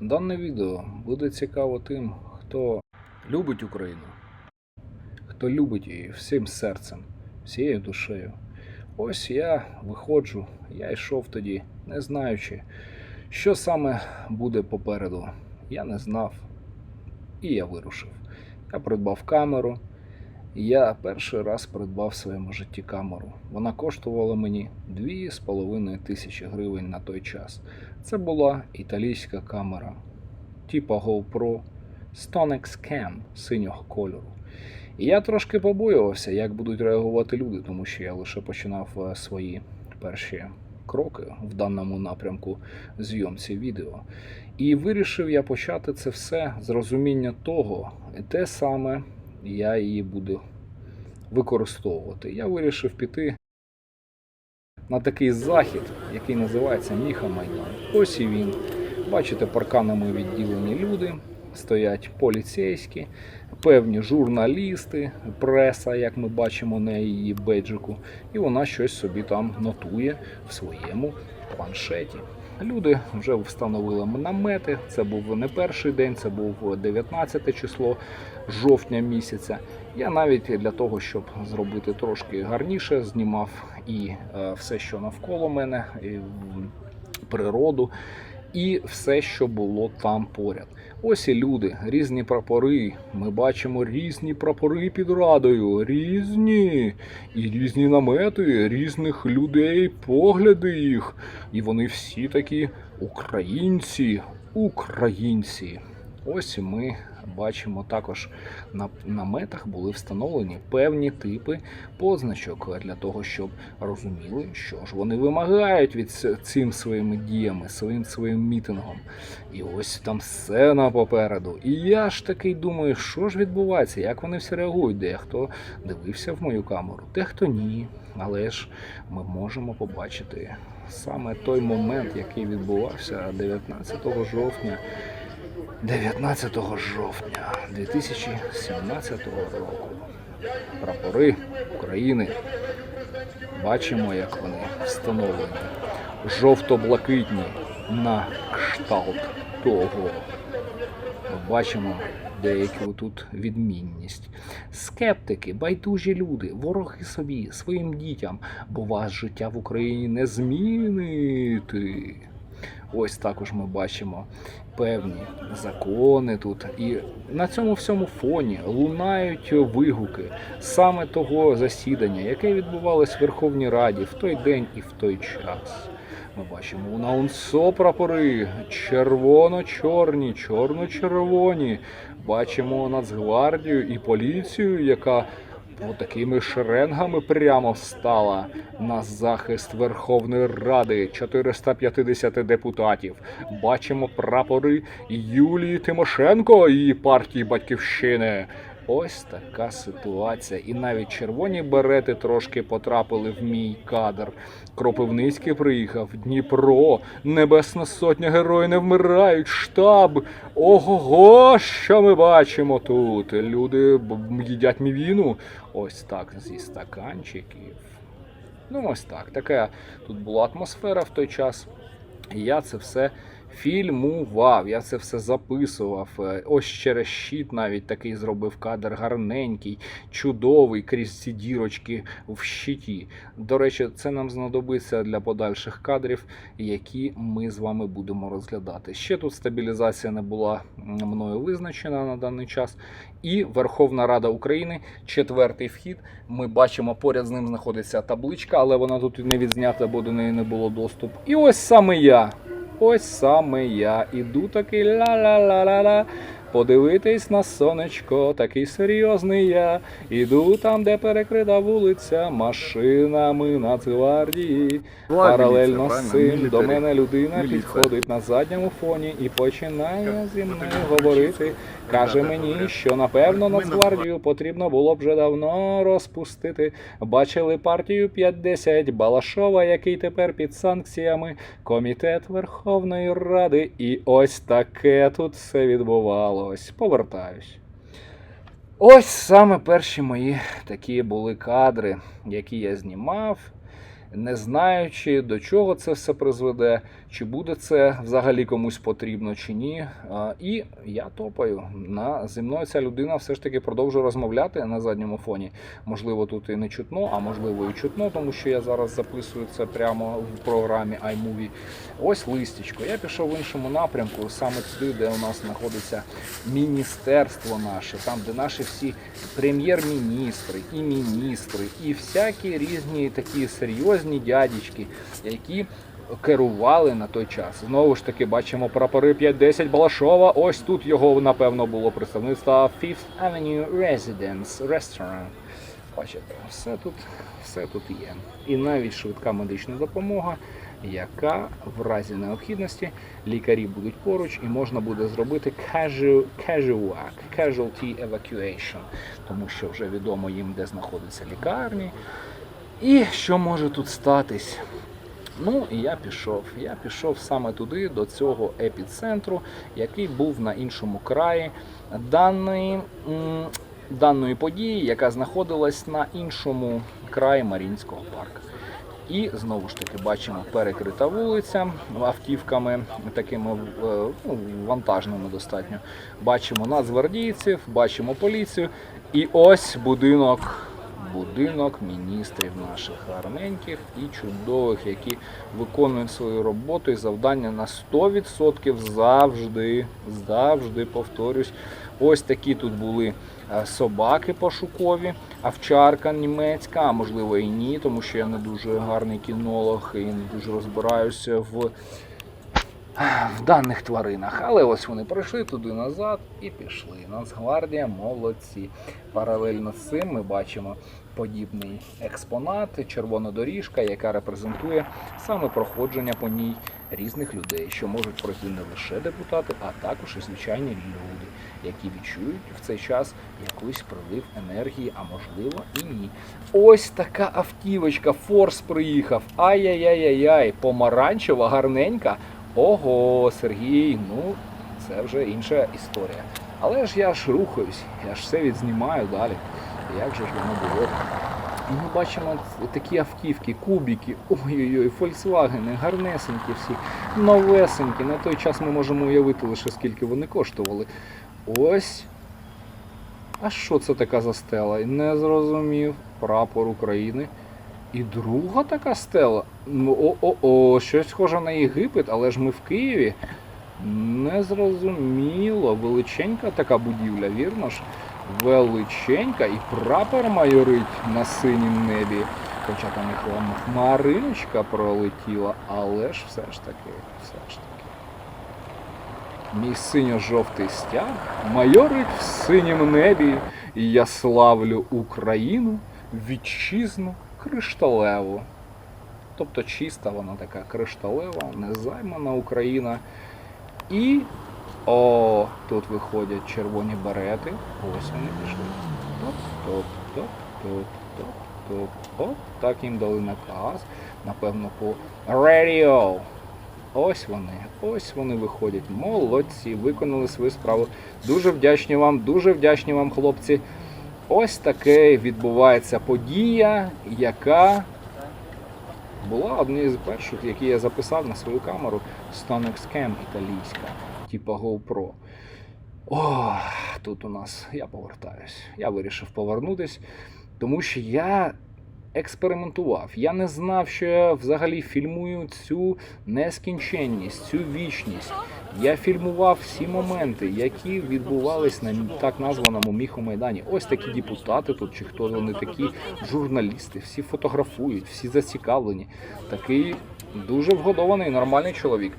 Дане відео буде цікаво тим, хто любить Україну, хто любить її всім серцем, всією душею. Ось я виходжу, я йшов тоді, не знаючи, що саме буде попереду. Я не знав. І я вирушив. Я придбав камеру. Я перший раз придбав в своєму житті камеру. Вона коштувала мені 2,5 тисячі гривень на той час. Це була італійська камера, типа GoPro Stonex Cam синього кольору. І я трошки побоювався, як будуть реагувати люди, тому що я лише починав е, свої перші кроки в даному напрямку зйомці відео. І вирішив я почати це все з розуміння того, те саме я її буду використовувати. Я вирішив піти на такий захід, який називається Міха Майдан. Ось і він. Бачите, парканами відділені люди, стоять поліцейські, певні журналісти, преса, як ми бачимо на її бейджику, і вона щось собі там нотує в своєму планшеті. Люди вже встановили намети. Це був не перший день, це був 19 число жовтня місяця. Я навіть для того, щоб зробити трошки гарніше, знімав і е, все, що навколо мене, і природу, і все, що було там поряд. Ось і люди, різні прапори. Ми бачимо різні прапори під радою, різні і різні намети, різних людей, погляди їх. І вони всі такі українці, українці. Ось ми бачимо також на наметах були встановлені певні типи позначок для того, щоб розуміли, що ж вони вимагають від цим своїми діями, своїм своїм мітингом. І ось там сцена попереду. І я ж такий думаю, що ж відбувається, як вони всі реагують. Дехто дивився в мою камеру, дехто ні. Але ж ми можемо побачити саме той момент, який відбувався 19 жовтня 19 жовтня 2017 року. Прапори України. Бачимо, як вони встановлені. Жовто-блакитні на кшталт того. Бачимо деяку тут відмінність. Скептики, байдужі люди, вороги собі, своїм дітям, бо вас життя в Україні не змінити. Ось також ми бачимо певні закони тут. І на цьому всьому фоні лунають вигуки саме того засідання, яке відбувалось в Верховній Раді в той день і в той час. Ми бачимо на УНСО прапори червоно-чорні, чорно-червоні. Бачимо Нацгвардію і поліцію, яка такими шеренгами прямо стала на захист Верховної Ради 450 депутатів. Бачимо прапори Юлії Тимошенко і партії Батьківщини. Ось така ситуація. І навіть червоні берети трошки потрапили в мій кадр. Кропивницький приїхав, Дніпро, Небесна Сотня, герої не вмирають, штаб. Ого, що ми бачимо тут? Люди їдять мівіну. Ось так зі стаканчиків. Ну, ось так. Така тут була атмосфера в той час. І я це все фільмував, я це все записував. Е, Ось через щит навіть такий зробив кадр гарненький, чудовий крізь ці дірочки в щиті. До речі, це нам знадобиться для подальших кадрів, які ми з вами будемо розглядати. Ще тут стабілізація не була мною визначена на даний час. І Верховна Рада України, четвертий вхід. Ми бачимо, поряд з ним знаходиться табличка, але вона тут не відзнята, бо до неї не було доступу. І ось саме я. Ось саме я. Іду такий ла-ла-ла-ла-ла. Подивитись на сонечко, такий серйозний я. Іду там, де перекрита вулиця, машинами Нацгвардії. Паралельно з цим до мене людина підходить на задньому фоні і починає зі мною говорити. Каже мені, що напевно Нацгвардію потрібно було б вже давно розпустити. Бачили партію 5-10 Балашова, який тепер під санкціями, комітет Верховної Ради, і ось таке тут все відбувалось. Повертаюсь. Ось саме перші мої такі були кадри, які я знімав, не знаючи, до чого це все призведе. чи буде це взагалі комусь потрібно, чи ні. І я топаю. На зі мною ця людина все ж таки продовжує розмовляти на задньому фоні. Можливо, тут і не чутно, а можливо і чутно, тому що я зараз записую це прямо в програмі iMovie. Ось листічко. Я пішов в іншому напрямку, саме туди, де у нас знаходиться міністерство наше, там, де наші всі прем'єр-міністри і міністри, і всякі різні такі серйозні дядечки, які керували на той час. Знову ж таки, бачимо прапори 510 Балашова. Ось тут його, напевно, було представництво Fifth Avenue Residence Restaurant. Бачите, все тут, все тут є. І навіть швидка медична допомога, яка в разі необхідності лікарі будуть поруч і можна буде зробити casual, casual, casualty evacuation, тому що вже відомо їм, де знаходяться лікарні. І що може тут статись? Ну і я пішов. Я пішов саме туди, до цього епіцентру, який був на іншому краї даної, даної події, яка знаходилась на іншому краї Марінського парку. І знову ж таки бачимо перекрита вулиця автівками, такими е, ну, вантажними достатньо. Бачимо нацгвардійців, бачимо поліцію. І ось будинок будинок міністрів наших гарненьких і чудових, які виконують свою роботу і завдання на 100% завжди, завжди повторюсь. Ось такі тут були е, собаки пошукові, овчарка німецька, а можливо і ні, тому що я не дуже гарний кінолог і не дуже розбираюся в в даних тваринах. Але ось вони пройшли туди назад і пішли. Нацгвардія молодці. Паралельно з цим ми бачимо подібний експонат, червона доріжка, яка репрезентує саме проходження по ній різних людей, що можуть пройти не лише депутати, а також і звичайні люди, які відчують в цей час якийсь прилив енергії, а можливо і ні. Ось така автівочка, форс приїхав. Ай-яй-яй-яй, помаранчева, гарненька. Ого, Сергій, ну це вже інша історія. Але ж я ж рухаюсь, я ж все відзнімаю далі. Як же ж воно було? І ми бачимо такі автівки, кубики, ой-ой-ой, Volkswagen, гарнесенькі всі, новесенькі. На той час ми можемо уявити лише скільки вони коштували. Ось. А що це така за стела? Не зрозумів. Прапор України. І друга така стела. Ну, о-о-о, щось схоже на Єгипет, але ж ми в Києві. Незрозуміло. Величенька така будівля, вірно ж? Величенька і прапор майорить на синім небі. Хоча там і хмариночка пролетіла, але ж все ж таки, все ж таки. Мій синьо-жовтий стяг майорить в синім небі, і я славлю Україну, вітчизну кришталеву. Тобто чиста вона така кришталева, незаймана Україна. І о, тут виходять червоні берети. Ось вони пішли. Топ, топ, топ, топ, топ, топ. Оп, так їм дали наказ. Напевно, по радіо. Ось вони, ось вони виходять. Молодці, виконали свою справу. Дуже вдячні вам, дуже вдячні вам, хлопці. Ось таке відбувається подія, яка була однією з перших, які я записав на свою камеру Stonex Cam італійська, типа GoPro. О, тут у нас я повертаюсь. Я вирішив повернутись, тому що я експериментував. Я не знав, що я взагалі фільмую цю нескінченність, цю вічність. Я фільмував всі моменти, які відбувались на так названому міхомайдані. Ось такі депутати тут, чи хто вони такі, журналісти, всі фотографують, всі зацікавлені. Такий дуже вгодований, нормальний чоловік.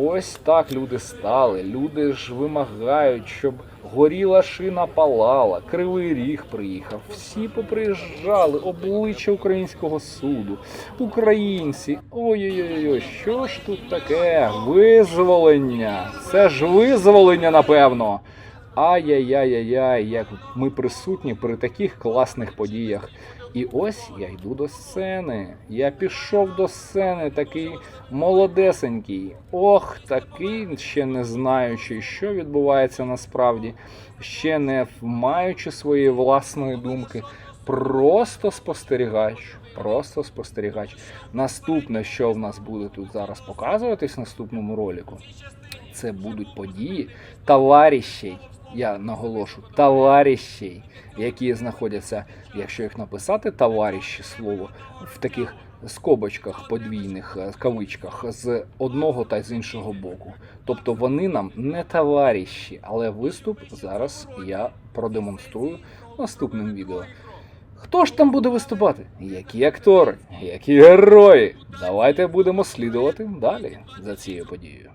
Ось так люди стали. Люди ж вимагають, щоб горіла шина палала, кривий ріг приїхав. Всі поприїжджали, обличчя українського суду, українці. Ой-ой-ой, що ж тут таке? Визволення. Це ж визволення, напевно. Ай-яй-яй-яй, як ми присутні при таких класних подіях. І ось я йду до сцени. Я пішов до сцени, такий молодесенький. Ох, такий ще не знаючи, що відбувається насправді, ще не маючи своєї власної думки. Просто спостерігач, просто спостерігач. Наступне, що в нас буде тут зараз показуватись в наступному ролику, це будуть події товаришей. Я наголошу товаришей, які знаходяться, якщо їх написати, товариші слово в таких скобочках подвійних е, кавичках з одного та з іншого боку. Тобто вони нам не товариші, але виступ зараз я продемонструю наступним відео. Хто ж там буде виступати? Які актори, які герої? Давайте будемо слідувати далі за цією подією.